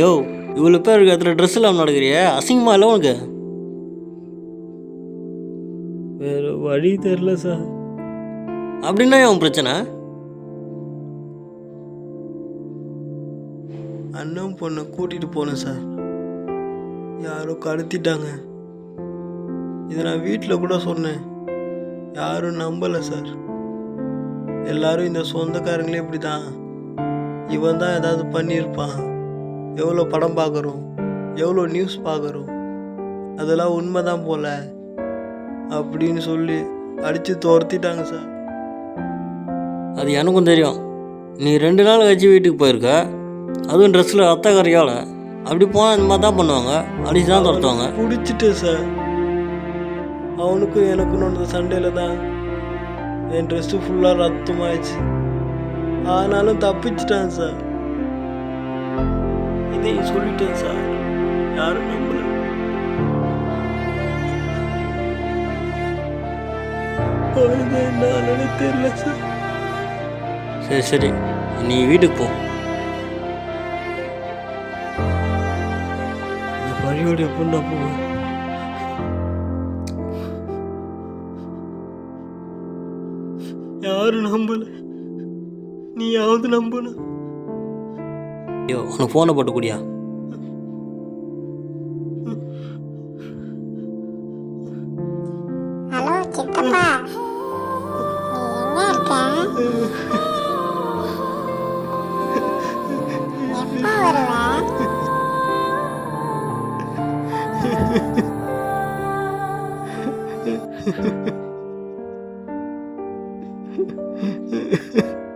யோ இவ்வளோ பேர் இருக்க இடத்துல ட்ரெஸ் இல்லாமல் நடக்கிறியே? அசிங்கமா இல்லை உனக்கு? வேறு வழி தெரில சார் அப்படின்னா உன் பிரச்சனை? அண்ணன் பொண்ணை கூட்டிகிட்டு போனேன் சார் யாரோ கடத்திட்டாங்க. இதை நான் வீட்டில் கூட சொன்னேன். யாரும் நம்பலை சார் எல்லாரும் இந்த சொந்தக்காரங்களே இப்படி தான் இவன் தான் ஏதாவது பண்ணியிருப்பான். எவ்வளோ படம் பார்க்குறோம் எவ்வளோ நியூஸ் பார்க்குறோம் அதெல்லாம் உண்மை தான் போல அப்படின்னு சொல்லி அடித்து துரத்திட்டாங்க சார் அது எனக்கும் தெரியும். நீ ரெண்டு நாள் கழிச்சு வீட்டுக்கு போயிருக்க அதுவும் ட்ரெஸ்ஸில் ரத்த கரையால். அப்படி போனால் இந்த மாதிரி தான் பண்ணுவாங்க. அடிச்சு தான் துரத்துவாங்க. பிடிச்சிட்டேன் சார் அவனுக்கும் எனக்கும் நடந்த சண்டையில் தான் என் ட்ரெஸ்ஸு ஃபுல்லாக ரத்தமாயிடுச்சு. ஆனாலும் தப்பிச்சிட்டான் சார். இதையும் சொல்லிட்டேன் சார். யாரும் நம்பல. குழந்தை என்னாலன்னு தெரியல சார். சரி சரி. நீ வீட்டுக்கு போ. இந்த பழியோட எப்படி நான் போவேன்? யாரும் நம்பல. நீ யாவது நம்பணும் ஐயோ உனக்கு ஃபோனை போட்டுக்கூடியா? ஹலோ சித்தப்பா. Ha ha ha.